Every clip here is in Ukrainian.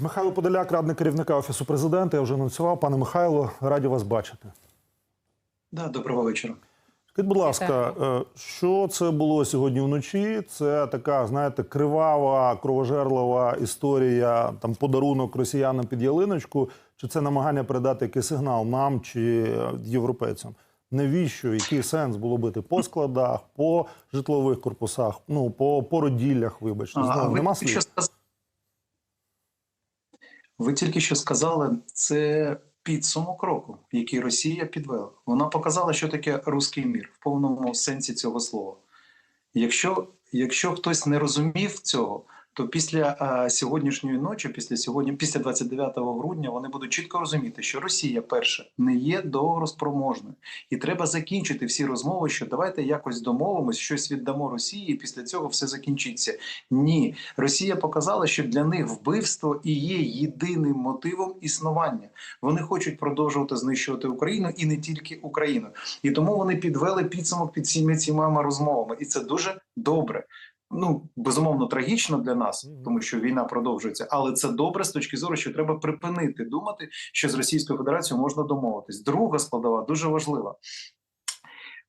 Михайло Подоляк, радник керівника офісу президента. Я вже анонсував. Пане Михайло, раді вас бачити. Да, доброго вечора. Скажіть, будь ласка, е, що це було сьогодні вночі? Це така, знаєте, кривава, кровожерлива історія, там подарунок росіянам під ялиночку. Чи це намагання передати якийсь сигнал нам чи е, європейцям? Навіщо? Який сенс було бити по складах, по житлових корпусах, ну по породіллях, вибачте, А, знову ви, нема слів. Ви тільки що сказали, це підсумок року, який Росія підвела. Вона показала, що таке руський мір в повному сенсі цього слова. Якщо, якщо хтось не розумів цього, то після а, сьогоднішньої ночі, після сьогодні, після 29 грудня, вони будуть чітко розуміти, що Росія перше не є договороспроможною, і треба закінчити всі розмови, що давайте якось домовимось, щось віддамо Росії, і після цього все закінчиться. Ні, Росія показала, що для них вбивство і є єдиним мотивом існування. Вони хочуть продовжувати знищувати Україну і не тільки Україну. І тому вони підвели підсумок під всіми цими розмовами, і це дуже добре. Ну безумовно трагічно для нас, тому що війна продовжується, але це добре з точки зору, що треба припинити думати, що з Російською Федерацією можна домовитись. Друга складова дуже важлива.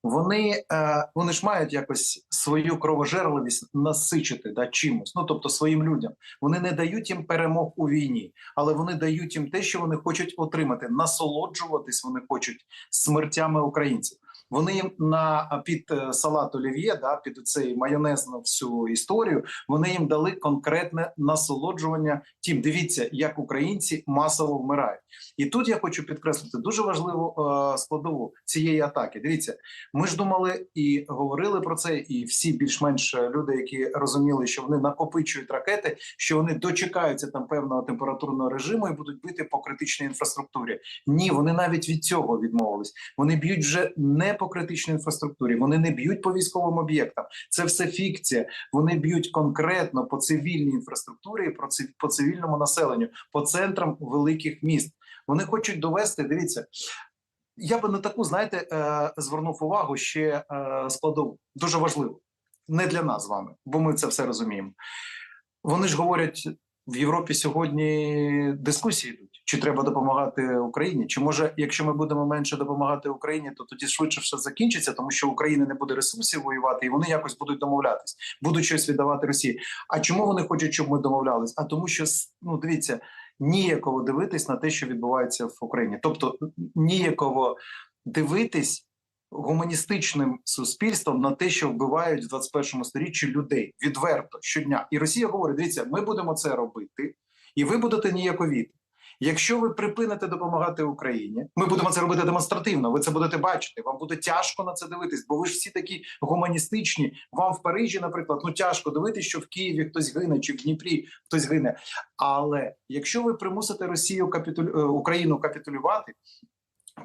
Вони, е, вони ж мають якось свою кровожерливість насичити да, чимось, ну тобто своїм людям. Вони не дають їм перемог у війні, але вони дають їм те, що вони хочуть отримати. Насолоджуватись вони хочуть смертями українців. Вони на під е, салат олів'є, да, під цей майонез на всю історію. Вони їм дали конкретне насолоджування. Тим дивіться, як українці масово вмирають. І тут я хочу підкреслити дуже важливу е, складову цієї атаки. Дивіться, ми ж думали і говорили про це, і всі більш-менш люди, які розуміли, що вони накопичують ракети, що вони дочекаються там певного температурного режиму і будуть бити по критичній інфраструктурі. Ні, вони навіть від цього відмовились. Вони б'ють вже не по критичній інфраструктурі, вони не б'ють по військовим об'єктам. Це все фікція. Вони б'ють конкретно по цивільній інфраструктурі, по цивільному населенню, по центрам великих міст. Вони хочуть довести. Дивіться, я би на таку, знаєте, е, звернув увагу ще е, складову. Дуже важливо. Не для нас з вами, бо ми це все розуміємо. Вони ж говорять в Європі сьогодні дискусії йдуть. Чи треба допомагати Україні? Чи може, якщо ми будемо менше допомагати Україні, то тоді швидше все закінчиться, тому що у України не буде ресурсів воювати, і вони якось будуть домовлятись, будуть щось віддавати Росії. А чому вони хочуть, щоб ми домовлялись? А тому, що ну дивіться, ніяково дивитись на те, що відбувається в Україні. Тобто ніяково дивитись гуманістичним суспільством на те, що вбивають в 21 сторіччі людей відверто щодня. І Росія говорить: дивіться, ми будемо це робити, і ви будете ніяковіти. Якщо ви припините допомагати Україні, ми будемо це робити демонстративно. Ви це будете бачити. Вам буде тяжко на це дивитись, бо ви ж всі такі гуманістичні. Вам в Парижі, наприклад, ну тяжко дивитись, що в Києві хтось гине, чи в Дніпрі хтось гине. Але якщо ви примусите Росію капітулю е, Україну капітулювати,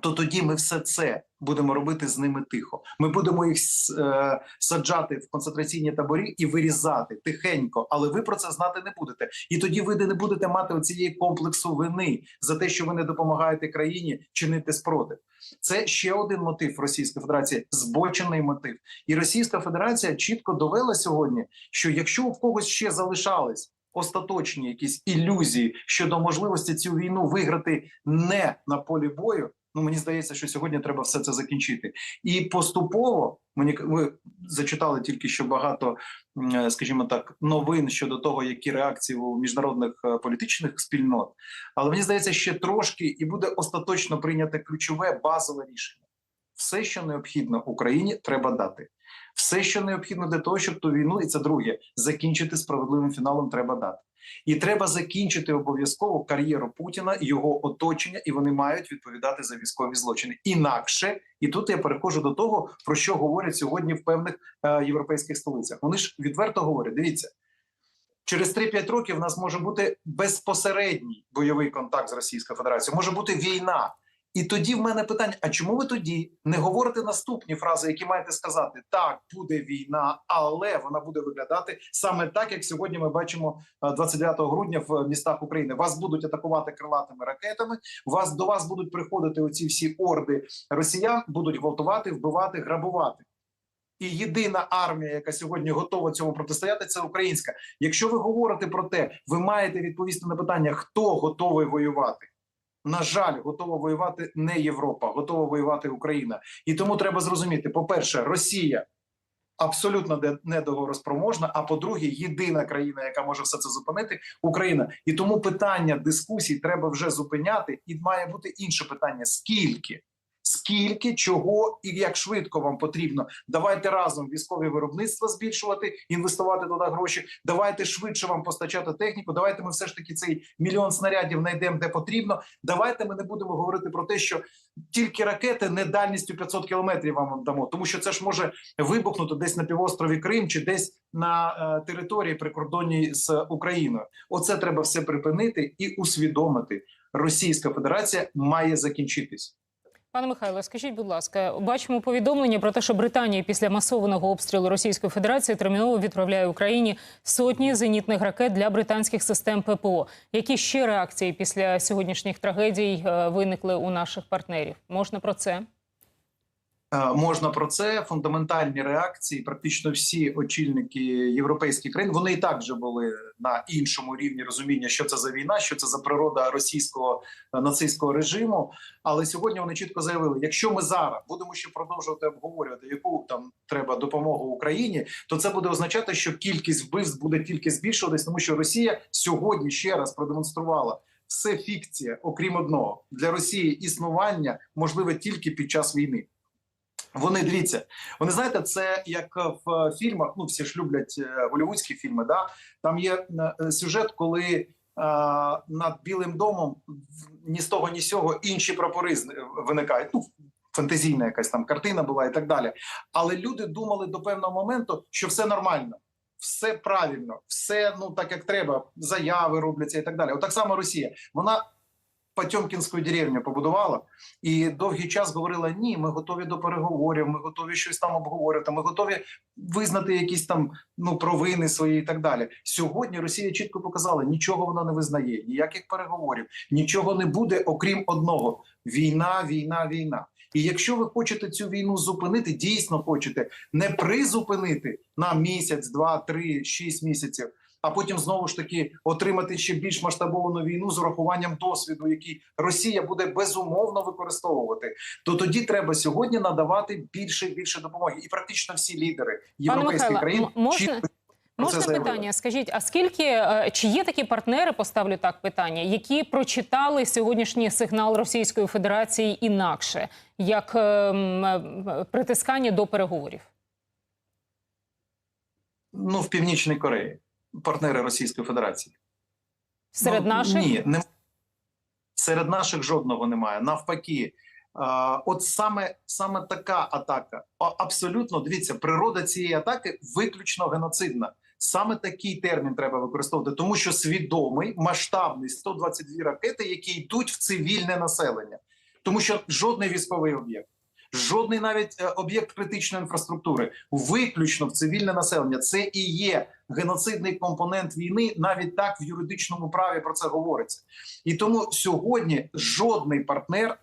то тоді ми все це будемо робити з ними тихо. Ми будемо їх е, саджати в концентраційні таборі і вирізати тихенько, але ви про це знати не будете. І тоді ви не будете мати цієї комплексу вини за те, що ви не допомагаєте країні чинити спротив. Це ще один мотив Російської Федерації збочений мотив. І Російська Федерація чітко довела сьогодні, що якщо у когось ще залишались. Остаточні якісь ілюзії щодо можливості цю війну виграти не на полі бою. Ну мені здається, що сьогодні треба все це закінчити. І поступово мені ви зачитали тільки що багато, е, скажімо так, новин щодо того, які реакції у міжнародних е, політичних спільнот. Але мені здається, ще трошки, і буде остаточно прийняте ключове базове рішення. Все, що необхідно Україні, треба дати. Все, що необхідно для того, щоб ту війну, і це друге, закінчити справедливим фіналом, треба дати. І треба закінчити обов'язково кар'єру Путіна, його оточення, і вони мають відповідати за військові злочини. Інакше, і тут я перехожу до того, про що говорять сьогодні в певних е, європейських столицях. Вони ж відверто говорять: дивіться, через 3-5 років в нас може бути безпосередній бойовий контакт з Російською Федерацією, може бути війна. І тоді в мене питання: а чому ви тоді не говорите наступні фрази, які маєте сказати? Так, буде війна, але вона буде виглядати саме так, як сьогодні ми бачимо е, 29 грудня в містах України. Вас будуть атакувати крилатими ракетами. Вас до вас будуть приходити оці всі орди росіян, будуть гвалтувати, вбивати, грабувати. І єдина армія, яка сьогодні готова цьому протистояти, це українська. Якщо ви говорите про те, ви маєте відповісти на питання, хто готовий воювати. На жаль, готова воювати не Європа, готова воювати Україна. І тому треба зрозуміти: по-перше, Росія абсолютно недоговороспроможна. А по-друге, єдина країна, яка може все це зупинити, Україна. І тому питання дискусій треба вже зупиняти, і має бути інше питання: скільки? Скільки, чого і як швидко вам потрібно? Давайте разом військові виробництва збільшувати, інвестувати туди гроші. Давайте швидше вам постачати техніку. Давайте ми все ж таки цей мільйон снарядів знайдемо де потрібно. Давайте ми не будемо говорити про те, що тільки ракети не дальністю 500 кілометрів вам дамо, тому що це ж може вибухнути десь на півострові Крим чи десь на е, території прикордонній з Україною. Оце треба все припинити і усвідомити. Російська Федерація має закінчитись. Пане Михайло, скажіть, будь ласка, бачимо повідомлення про те, що Британія після масованого обстрілу Російської Федерації терміново відправляє Україні сотні зенітних ракет для британських систем ППО. Які ще реакції після сьогоднішніх трагедій е, виникли у наших партнерів? Можна про це? Е, Можна про це фундаментальні реакції. Практично всі очільники європейських країн вони і так вже були на іншому рівні розуміння, що це за війна, що це за природа російського е, нацистського режиму. Але сьогодні вони чітко заявили: якщо ми зараз будемо ще продовжувати обговорювати, яку там треба допомогу Україні, то це буде означати, що кількість вбивств буде тільки збільшуватись, тому що Росія сьогодні ще раз продемонструвала. Все фікція, окрім одного, для Росії існування можливе тільки під час війни. Вони дивіться, вони знаєте, це як в фільмах. Ну всі ж люблять е, голівудські фільми. Да там є е, сюжет, коли е, над Білим домом ні з того, ні з сього інші прапори виникають. Ну фантазійна якась там картина була і так далі. Але люди думали до певного моменту, що все нормально. Все правильно, все ну так як треба, заяви робляться і так далі. От так само Росія. Вона Потьомкінську деревню побудувала і довгий час говорила: ні, ми готові до переговорів, ми готові щось там обговорювати, ми готові визнати якісь там ну провини свої і так далі. Сьогодні Росія чітко показала, нічого вона не визнає, ніяких переговорів, нічого не буде, окрім одного: війна, війна, війна. І якщо ви хочете цю війну зупинити, дійсно хочете не призупинити на місяць, два, три, шість місяців. А потім знову ж таки отримати ще більш масштабовану війну з урахуванням досвіду, який Росія буде безумовно використовувати, то тоді треба сьогодні надавати більше і більше допомоги. І практично всі лідери європейських Михайло, країн можна- Можна питання? Скажіть, а скільки е, чи є такі партнери, поставлю так питання, які прочитали сьогоднішній сигнал Російської Федерації інакше, як е, м, е, притискання до переговорів? Ну в північній Кореї партнери Російської Федерації. Серед Ну, наших ні, не серед наших жодного немає. Навпаки, от саме саме така атака. Абсолютно дивіться, природа цієї атаки виключно геноцидна. Саме такий термін треба використовувати, тому що свідомий масштабний 122 ракети, які йдуть в цивільне населення, тому що жодний військовий об'єкт. Жодний навіть е, об'єкт критичної інфраструктури, виключно в цивільне населення. Це і є геноцидний компонент війни. Навіть так в юридичному праві про це говориться. І тому сьогодні жодний партнер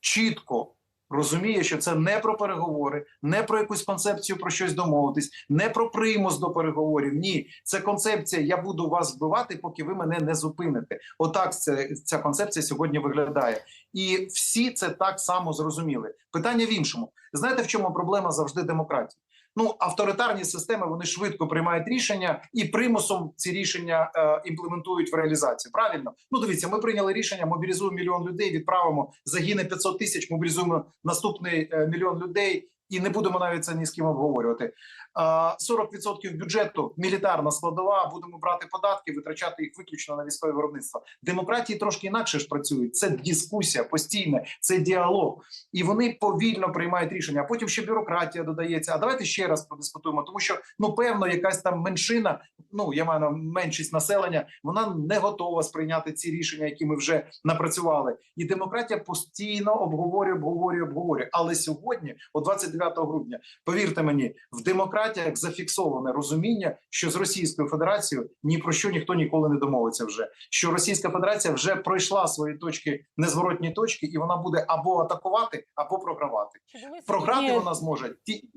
чітко розуміє, що це не про переговори, не про якусь концепцію про щось домовитись, не про примус до переговорів. Ні, це концепція. Я буду вас вбивати, поки ви мене не зупините. Отак це ця концепція сьогодні виглядає, і всі це так само зрозуміли. Питання в іншому. Знаєте, в чому проблема завжди демократії? Ну, авторитарні системи вони швидко приймають рішення і примусом ці рішення е, імплементують в реалізацію. Правильно, ну дивіться, ми прийняли рішення, мобілізуємо мільйон людей, відправимо загине 500 тисяч, мобілізуємо наступний е, мільйон людей. І не будемо навіть це ні з ким обговорювати. А, 40% бюджету мілітарна складова. Будемо брати податки, витрачати їх виключно на військове виробництво. Демократії трошки інакше ж працюють. Це дискусія постійна, це діалог, і вони повільно приймають рішення. А потім ще бюрократія додається. А давайте ще раз продискутуємо, тому що ну певно, якась там меншина. Ну я маю на меншість населення. Вона не готова сприйняти ці рішення, які ми вже напрацювали. І демократія постійно обговорює, обговорює, обговорює. Але сьогодні, о 29 грудня, повірте мені, в демократіях зафіксоване розуміння, що з Російською Федерацією ні про що ніхто ніколи не домовиться. Вже що Російська Федерація вже пройшла свої точки незворотні точки, і вона буде або атакувати, або програвати. Програти вона зможе ті.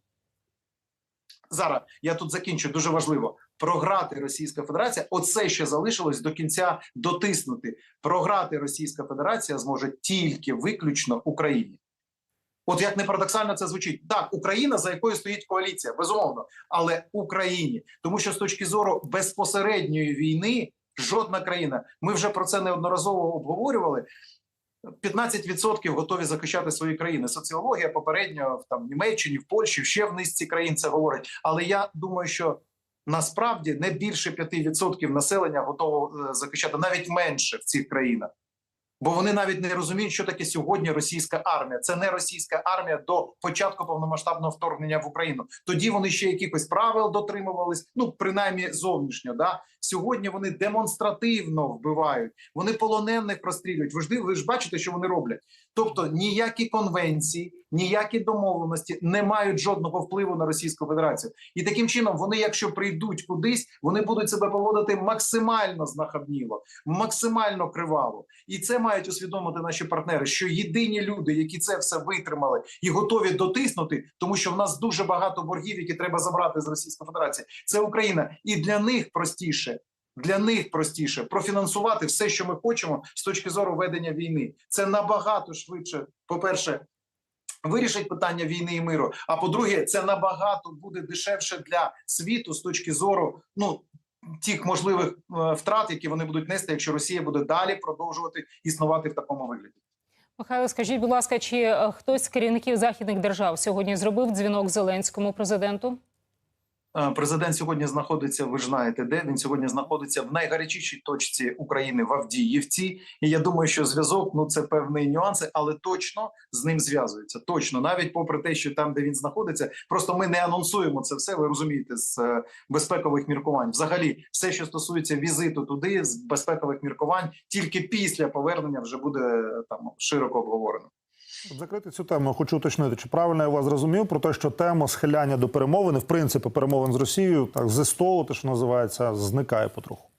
зараз я тут закінчу. Дуже важливо програти Російська Федерація. Оце ще залишилось до кінця дотиснути. Програти Російська Федерація зможе тільки виключно Україні. От як не парадоксально це звучить, так Україна за якою стоїть коаліція, безумовно, але Україні, тому що з точки зору безпосередньої війни жодна країна. Ми вже про це неодноразово обговорювали. 15% готові захищати свої країни. Соціологія попередньо в там Німеччині, в Польщі, ще в низці країн це говорить. Але я думаю, що насправді не більше 5% населення готово е, захищати, навіть менше в цих країнах. Бо вони навіть не розуміють, що таке сьогодні російська армія. Це не російська армія до початку повномасштабного вторгнення в Україну. Тоді вони ще якихось правил дотримувались, ну принаймні зовнішньо. Да сьогодні вони демонстративно вбивають, вони полонених прострілюють. Ви ж ви ж бачите, що вони роблять. Тобто ніякі конвенції, ніякі домовленості не мають жодного впливу на Російську Федерацію. І таким чином вони, якщо прийдуть кудись, вони будуть себе поводити максимально знахабніло, максимально криваво. І це мають усвідомити наші партнери, що єдині люди, які це все витримали і готові дотиснути, тому що в нас дуже багато боргів, які треба забрати з Російської Федерації. Це Україна, і для них простіше. Для них простіше профінансувати все, що ми хочемо з точки зору ведення війни. Це набагато швидше. По перше, вирішить питання війни і миру. А по-друге, це набагато буде дешевше для світу з точки зору ну тих можливих е, втрат, які вони будуть нести, якщо Росія буде далі продовжувати існувати в такому вигляді. Михайло, скажіть, будь ласка, чи е, хтось з керівників західних держав сьогодні зробив дзвінок Зеленському президенту? Е, Президент сьогодні знаходиться. Ви ж знаєте, де він сьогодні знаходиться в найгарячішій точці України в Авдіївці. І я думаю, що зв'язок ну це певні нюанси, але точно з ним зв'язується. Точно, навіть попри те, що там, де він знаходиться, просто ми не анонсуємо це все. Ви розумієте, з е, безпекових міркувань. Взагалі, все, що стосується візиту туди, з безпекових міркувань, тільки після повернення вже буде е, там широко обговорено. Щоб закрити цю тему, хочу уточнити, чи правильно я вас зрозумів про те, що тема схиляння до перемовин, в принципі, перемовин з Росією, так зі столу, те, що називається, зникає потроху.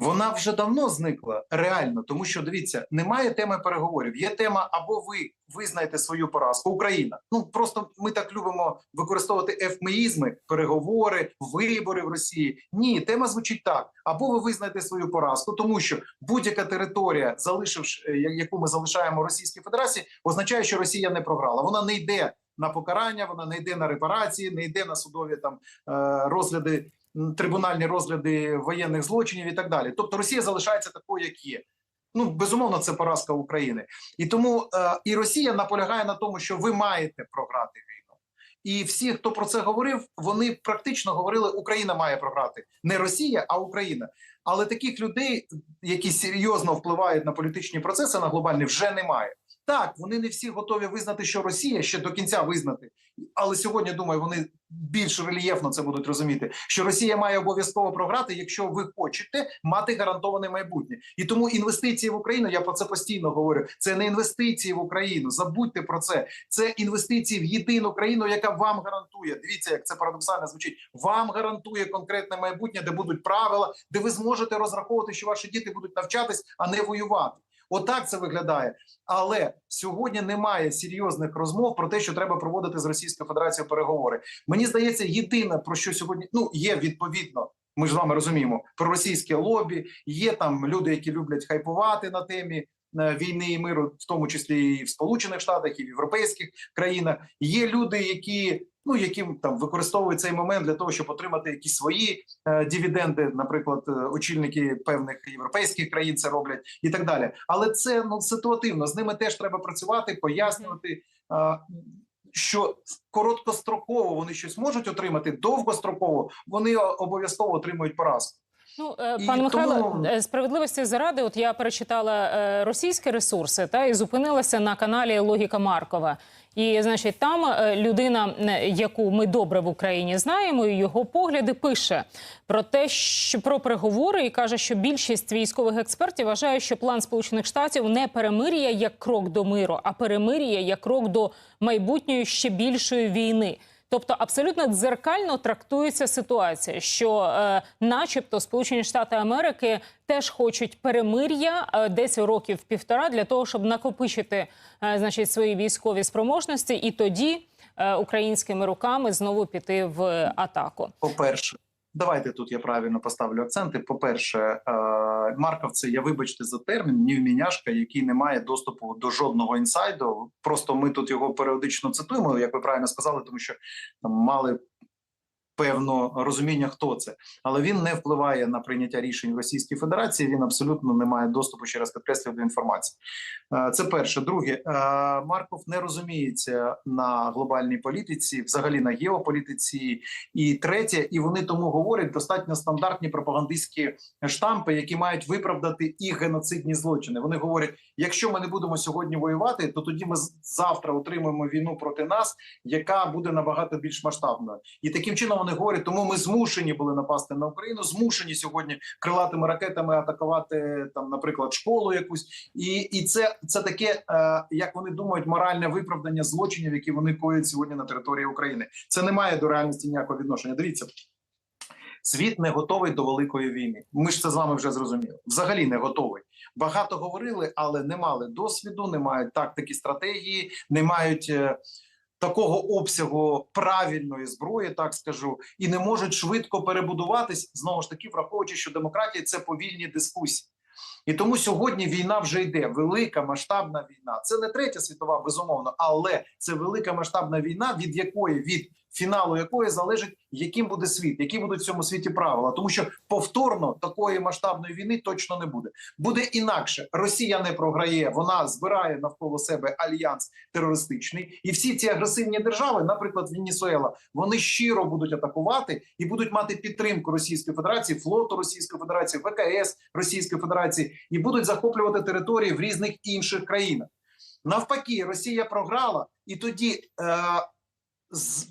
Вона вже давно зникла реально, тому що дивіться, немає теми переговорів. Є тема або ви визнаєте свою поразку, Україна. Ну просто ми так любимо використовувати ефмеїзми, переговори, вибори в Росії. Ні, тема звучить так: або ви визнаєте свою поразку, тому що будь-яка територія, залишивши е, яку ми залишаємо Російській Федерації, означає, що Росія не програла. Вона не йде на покарання, вона не йде на репарації, не йде на судові там е, розгляди трибунальні розгляди воєнних злочинів і так далі. Тобто Росія залишається такою, як є. Ну безумовно, це поразка України, і тому е, і Росія наполягає на тому, що ви маєте програти війну. І всі, хто про це говорив, вони практично говорили: Україна має програти не Росія, а Україна. Але таких людей, які серйозно впливають на політичні процеси на глобальні, вже немає. Так, вони не всі готові визнати, що Росія ще до кінця визнати. Але сьогодні думаю, вони більш рельєфно це будуть розуміти, що Росія має обов'язково програти, якщо ви хочете мати гарантоване майбутнє. І тому інвестиції в Україну, я про це постійно говорю. Це не інвестиції в Україну. Забудьте про це. Це інвестиції в єдину країну, яка вам гарантує. Дивіться, як це парадоксально звучить. Вам гарантує конкретне майбутнє, де будуть правила, де ви зможете розраховувати, що ваші діти будуть навчатись, а не воювати. Отак це виглядає. Але сьогодні немає серйозних розмов про те, що треба проводити з Російською Федерацією переговори. Мені здається, єдине про що сьогодні ну є відповідно. Ми ж з вами розуміємо про російське лобі. Є там люди, які люблять хайпувати на темі е, війни і миру, в тому числі і в Сполучених Штатах, і в європейських країнах. Є люди, які ну які там використовують цей момент для того, щоб отримати якісь свої е, дивіденди. Наприклад, е, очільники певних європейських країн це роблять і так далі. Але це ну ситуативно. З ними теж треба працювати, пояснювати. е, що короткостроково вони щось можуть отримати, довгостроково вони обов'язково отримують поразку. Ну, е, пане Михайло, тому- е, справедливості заради, от я перечитала е, російські ресурси та і зупинилася на каналі Логіка Маркова. І значить, там людина, яку ми добре в Україні знаємо, і його погляди пише про те, що про переговори, і каже, що більшість військових експертів вважає, що план Сполучених Штатів не перемир'я як крок до миру, а перемир'я як крок до майбутньої ще більшої війни. Тобто абсолютно дзеркально трактується ситуація, що, е, начебто, Сполучені Штати Америки теж хочуть перемир'я е, десь років півтора для того, щоб накопичити е, значить свої військові спроможності, і тоді е, українськими руками знову піти в атаку? По-перше, давайте тут я правильно поставлю акценти. По-перше, е, Марков це я вибачте за термін, нівміняшка, який не має доступу до жодного інсайду. Просто ми тут його періодично цитуємо, як ви правильно сказали, тому що там мали. Певно розуміння, хто це, але він не впливає на прийняття рішень в Російській Федерації. Він абсолютно не має доступу ще раз підкреслюю до інформації. Е, Це перше. Друге, е, Марков не розуміється на глобальній політиці, взагалі на геополітиці. І третє, і вони тому говорять достатньо стандартні пропагандистські штампи, які мають виправдати і геноцидні злочини. Вони говорять: якщо ми не будемо сьогодні воювати, то тоді ми завтра отримаємо війну проти нас, яка буде набагато більш масштабною. І таким чином вони говорять, тому ми змушені були напасти на Україну, змушені сьогодні крилатими ракетами атакувати там, наприклад, школу якусь, і, і це, це таке, е, як вони думають, моральне виправдання злочинів, які вони коять сьогодні на території України. Це не має до реальності ніякого відношення. Дивіться. Світ не готовий до великої війни. Ми ж це з вами вже зрозуміли. Взагалі не готовий. Багато говорили, але не мали досвіду, не мають тактики, стратегії, не мають е, такого обсягу правильної зброї, так скажу, і не можуть швидко перебудуватись знову ж таки, враховуючи, що демократія це повільні дискусії. І тому сьогодні війна вже йде. Велика масштабна війна. Це не третя світова, безумовно, але це велика масштабна війна, від якої від фіналу якої залежить, яким буде світ, які будуть в цьому світі правила. Тому що повторно такої масштабної війни точно не буде. Буде інакше. Росія не програє, вона збирає навколо себе альянс терористичний, і всі ці агресивні держави, наприклад, Венесуела, вони щиро будуть атакувати і будуть мати підтримку Російської Федерації, флоту Російської Федерації, ВКС Російської Федерації і будуть захоплювати території в різних інших країнах. Навпаки, Росія програла, і тоді е,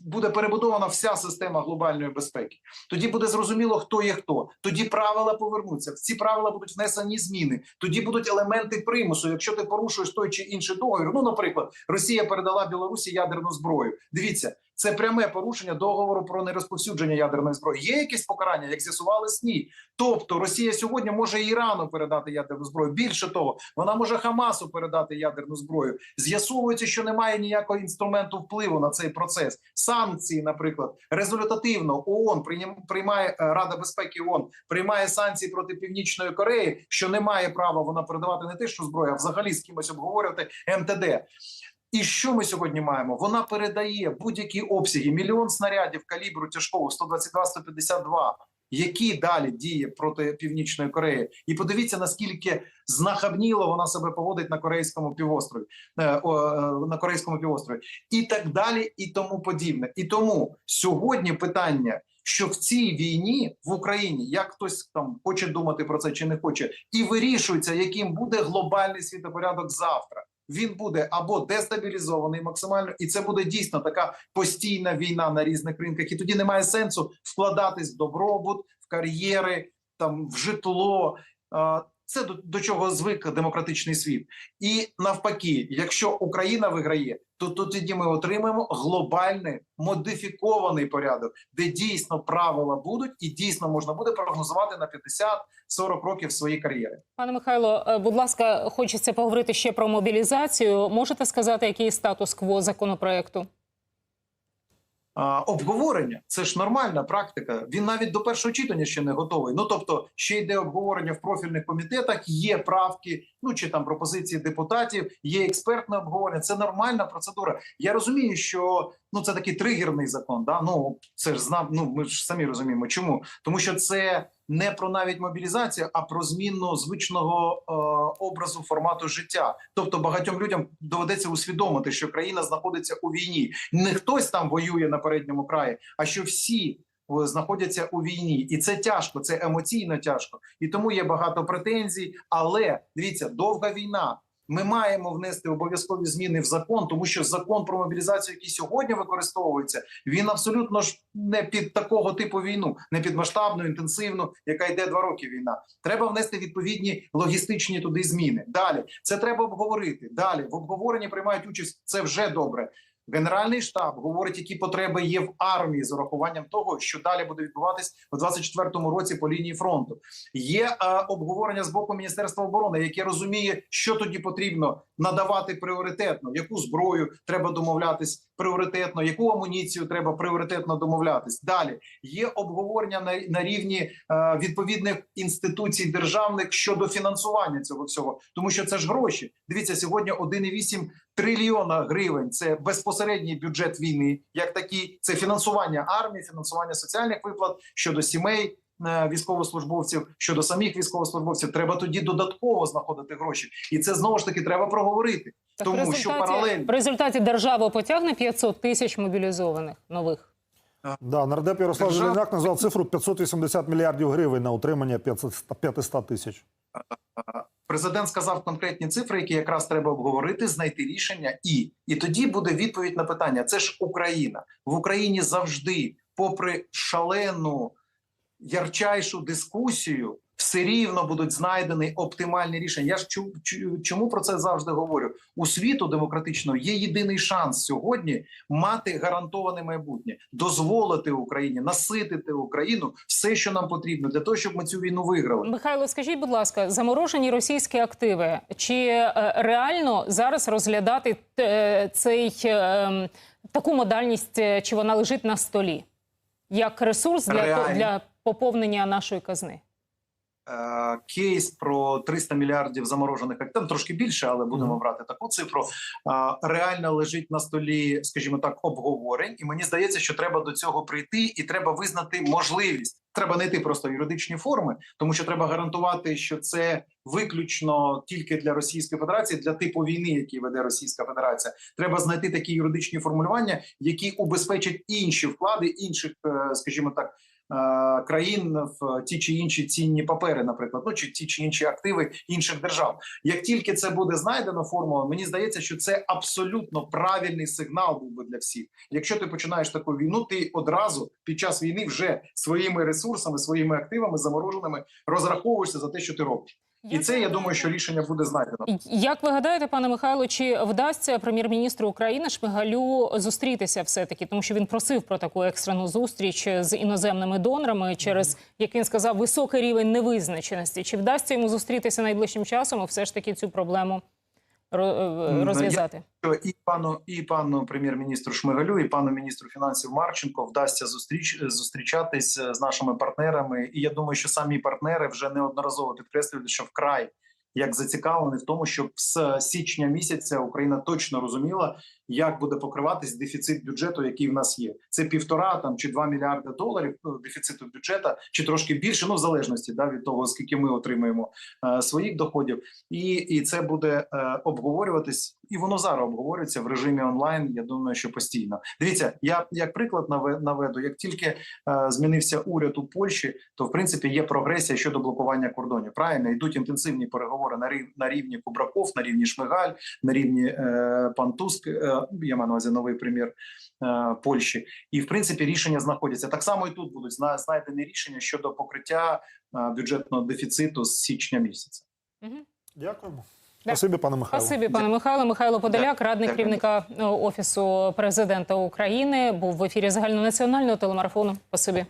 буде перебудована вся система глобальної безпеки. Тоді буде зрозуміло, хто є хто. Тоді правила повернуться. В ці правила будуть внесені зміни. Тоді будуть елементи примусу. Якщо ти порушуєш той чи інший договір, ну наприклад, Росія передала Білорусі ядерну зброю. Дивіться, це пряме порушення договору про нерозповсюдження ядерної зброї. Є якісь покарання, як з'ясували СНІ. Тобто Росія сьогодні може Ірану передати ядерну зброю. Більше того, вона може Хамасу передати ядерну зброю. З'ясовується, що немає ніякого інструменту впливу на цей процес. Санкції, наприклад, результативно ООН приймає е, Рада безпеки ООН приймає санкції проти Північної Кореї, що не має права вона передавати не те, що зброю, а взагалі з кимось обговорювати МТД. І що ми сьогодні маємо? Вона передає будь-які обсяги, мільйон снарядів калібру тяжкого 122-152, які далі діє проти Північної Кореї. І подивіться, наскільки знахабніло вона себе поводить на корейському півострові, е, е, на корейському півострові, і так далі, і тому подібне. І тому сьогодні питання. Що в цій війні в Україні, як хтось там хоче думати про це чи не хоче, і вирішується, яким буде глобальний світопорядок завтра. Він буде або дестабілізований максимально, і це буде дійсно така постійна війна на різних ринках. І тоді немає сенсу вкладатись в добробут, в кар'єри, там в житло. Це до, до чого звик демократичний світ. І навпаки, якщо Україна виграє, то, то тоді ми отримаємо глобальний модифікований порядок, де дійсно правила будуть, і дійсно можна буде прогнозувати на 50-40 років свої кар'єри. Пане Михайло, е, будь ласка, хочеться поговорити ще про мобілізацію. Можете сказати, який статус-кво законопроекту? Обговорення це ж нормальна практика. Він навіть до першого читання ще не готовий. Ну тобто, ще йде обговорення в профільних комітетах, є правки, ну чи там пропозиції депутатів, є експертне обговорення. Це нормальна процедура. Я розумію, що ну це такий тригерний закон. Да? Ну це ж знав. Ну ми ж самі розуміємо, чому тому, що це не про навіть мобілізацію, а про зміну звичного е, образу формату життя. Тобто багатьом людям доведеться усвідомити, що країна знаходиться у війні. Не хтось там воює на передньому краї, а що всі. Знаходяться у війні, і це тяжко, це емоційно тяжко, і тому є багато претензій. Але дивіться, довга війна. Ми маємо внести обов'язкові зміни в закон, тому що закон про мобілізацію, який сьогодні використовується, він абсолютно ж не під такого типу війну, не під масштабну, інтенсивну, яка йде два роки. Війна треба внести відповідні логістичні туди зміни. Далі це треба обговорити. Далі в обговоренні приймають участь. Це вже добре. Генеральний штаб говорить, які потреби є в армії з урахуванням того, що далі буде відбуватись у 24-му році по лінії фронту. Є е, обговорення з боку Міністерства оборони, яке розуміє, що тоді потрібно надавати пріоритетно, яку зброю треба домовлятись пріоритетно, яку амуніцію треба пріоритетно домовлятись. Далі є обговорення на, на рівні е, відповідних інституцій державних щодо фінансування цього всього, тому що це ж гроші. Дивіться, сьогодні 1,8 трильйона гривень. Це безпосередній бюджет війни, як такий. Це фінансування армії, фінансування соціальних виплат щодо сімей. е, Військовослужбовців щодо самих військовослужбовців треба тоді додатково знаходити гроші, і це знову ж таки треба проговорити. Так Тому в що паралельно- в результаті держава потягне 500 тисяч мобілізованих нових. Да, нардеп Ярослав Держав- Железняк назвав цифру 580 мільярдів гривень на утримання 500 500 тисяч. Президент сказав конкретні цифри, які якраз треба обговорити, знайти рішення, і. І тоді буде відповідь на питання: це ж Україна. В Україні завжди, попри шалену ярчайшу дискусію, все рівно будуть знайдені оптимальні рішення. Я ж чому про це завжди говорю? У світу демократичного є єдиний шанс сьогодні мати гарантоване майбутнє, дозволити Україні наситити Україну все, що нам потрібно, для того, щоб ми цю війну виграли. Михайло, скажіть, будь ласка, заморожені російські активи. Чи е, реально зараз розглядати е, цей е, таку модальність, чи вона лежить на столі, як ресурс для, для поповнення нашої казни? е, кейс про 300 мільярдів заморожених активів, трошки більше, але будемо брати таку цифру. е, Реально лежить на столі, скажімо так, обговорень, і мені здається, що треба до цього прийти, і треба визнати можливість. Треба знайти просто юридичні форми, тому що треба гарантувати, що це виключно тільки для Російської Федерації, для типу війни, який веде Російська Федерація. Треба знайти такі юридичні формулювання, які убезпечать інші вклади інших, е, скажімо так, країн в ті чи інші цінні папери, наприклад, ну чи ті чи інші активи інших держав. Як тільки це буде знайдено формула, мені здається, що це абсолютно правильний сигнал був би для всіх. Якщо ти починаєш таку війну, ти одразу під час війни вже своїми ресурсами, своїми активами замороженими розраховуєшся за те, що ти робиш. І це я думаю, що рішення буде знайдено. Як ви гадаєте, пане Михайло, чи вдасться прем'єр-міністру України Шмигалю зустрітися все-таки, тому що він просив про таку екстрену зустріч з іноземними донорами, через як він сказав, високий рівень невизначеності. Чи вдасться йому зустрітися найближчим часом і все ж таки цю проблему розв'язати? що і пану і пану прем'єр-міністру Шмигалю, і пану міністру фінансів Марченко вдасться зустріч зустрічатись е, з нашими партнерами. І я думаю, що самі партнери вже неодноразово підкреслюють, що вкрай як зацікавлені в тому, щоб з січня місяця Україна точно розуміла, як буде покриватись дефіцит бюджету, який в нас є. Це півтора там чи два мільярди доларів е, дефіциту бюджету, чи трошки більше, ну в залежності да від того, скільки ми отримуємо е, своїх доходів, і, і це буде е, обговорюватись, і воно зараз обговорюється в режимі онлайн. Я думаю, що постійно. Дивіться, я як приклад наве- наведу, як тільки е, змінився уряд у Польщі, то в принципі є прогресія щодо блокування кордонів. Правильно йдуть інтенсивні переговори на рів на рівні Кубраков, на рівні Шмигаль, на рівні е, пан Туск, е, я маю на увазі новий прем'єр е, Польщі. І в принципі рішення знаходяться так само. І тут будуть зна- знайдені рішення щодо покриття е, бюджетного дефіциту з січня місяця. Дякуємо. Спасибі, пане Михайло. Спасибі, пане Михайло. Михайло Подоляк, радник керівника е, офісу президента України, був в ефірі загальнонаціонального телемарафону. Спасибі.